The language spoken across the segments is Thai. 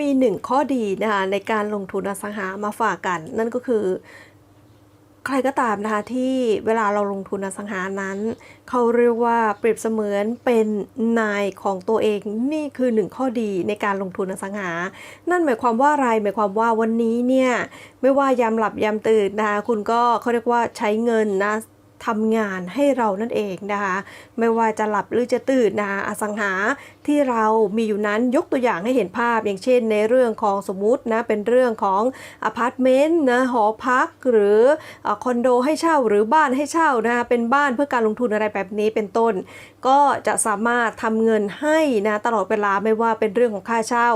มีหนึ่งข้อดีนะคะในการลงทุนอสังหามาฝากกัน นั่นก็คือ ใครก็ตามนะคะที่เวลาเราลงทุนอสังหานั้น เขาเรียกว่าเปรียบเสมือนเป็นนายของตัวเองนี่คือหนึ่งข้อดีในการลงทุนอสังหา นั่นหมายความว่าอะไรหมายความว่าวันนี้เนี่ยไม่ว่ายามหลับยามตื่นนะคะคุณก็เขาเรียกว่าใช้เงินนะ ทำงานให้เรานั่นเองนะคะ ไม่ว่าจะหลับหรือจะตื่นนะคะอสังหาที่เรามีอยู่นั้นยกตัวอย่างให้เห็นภาพ อย่างเช่น ในเรื่องของสมมุตินะเป็นเรื่องของอพาร์ตเมนต์นะหอพักหรือเอ่อคอนโดให้เช่าหรือบ้านให้เช่านะคะเป็นบ้านเพื่อการลงทุนอะไรแบบนี้เป็นต้น ก็จะสามารถทำเงินให้นะตลอดเวลาไม่ว่าเป็นเรื่องของค่าเช่า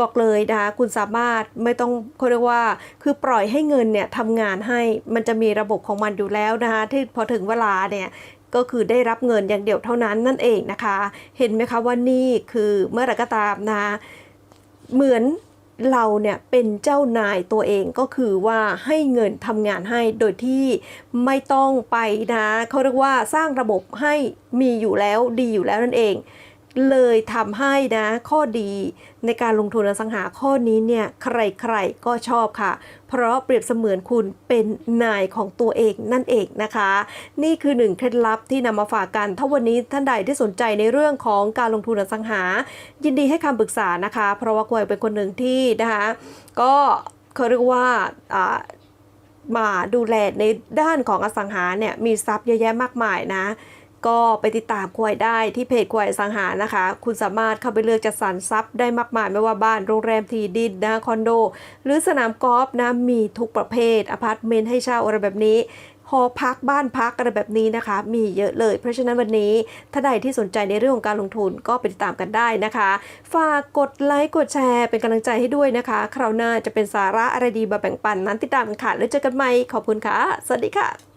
บอกเลยนะคะคุณสามารถไม่ต้องเขาเรียกว่า คือปล่อยให้เงินเนี่ยทำงานให้มันจะมีระบบของมันอยู่แล้วนะคะที่พอถึงเวลาเนี่ยก็คือได้รับเงินอย่างเดียวเท่านั้นนั่นเองนะคะ เห็นไหมคะว่านี่คือเมื่อไรก็ตามนะเหมือนเราเนี่ยเป็นเจ้านายตัวเองก็คือว่าให้เงินทำงานให้โดยที่ไม่ต้องไปนะเขาเรียกว่าสร้างระบบให้มีอยู่แล้วดีอยู่แล้วนั่นเอง เลยทำให้นะข้อดีในการลงทุนอสังหาข้อนี้เนี่ยใครๆก็ชอบค่ะ เพราะเปรียบเสมือนคุณเป็นนายของตัวเองนั่นเองนะคะ นี่คือหนึ่งเคล็ดลับที่นำมาฝากกันถ้าวันนี้ท่านใดที่สนใจในเรื่องของการลงทุนอสังหา ยินดีให้คำปรึกษานะคะ เพราะว่ากวยเป็นคนหนึ่งที่นะคะก็เขาเรียกว่าอ่ามาดูแลในด้านของอสังหาเนี่ยมีทรัพย์เยอะแยะมากมายนะ ก็ไปติดตามควายได้ที่เพจควายสังหานะคะ คุณสามารถเข้าไปเลือกจัดสรรทรัพย์ได้มากมายไม่ว่าบ้านโรงแรมที่ดินนะคอนโด หรือสนามกอล์ฟนะมีทุกประเภทอพาร์ตเมนต์ให้เช่าอะไรแบบนี้หอพักบ้านพักอะไรแบบนี้นะคะ มีเยอะเลย เพราะฉะนั้นวันนี้ถ้าใดที่สนใจในเรื่องของการลงทุนก็ไปติดตามกันได้นะคะ ฝากกดไลค์กดแชร์เป็นกำลังใจให้ด้วยนะคะ คราวหน้าจะเป็นสาระอะไรดีมาแบ่งปันนั้นติดตามกันค่ะแล้วเจอกันใหม่ขอบคุณค่ะ สวัสดีค่ะ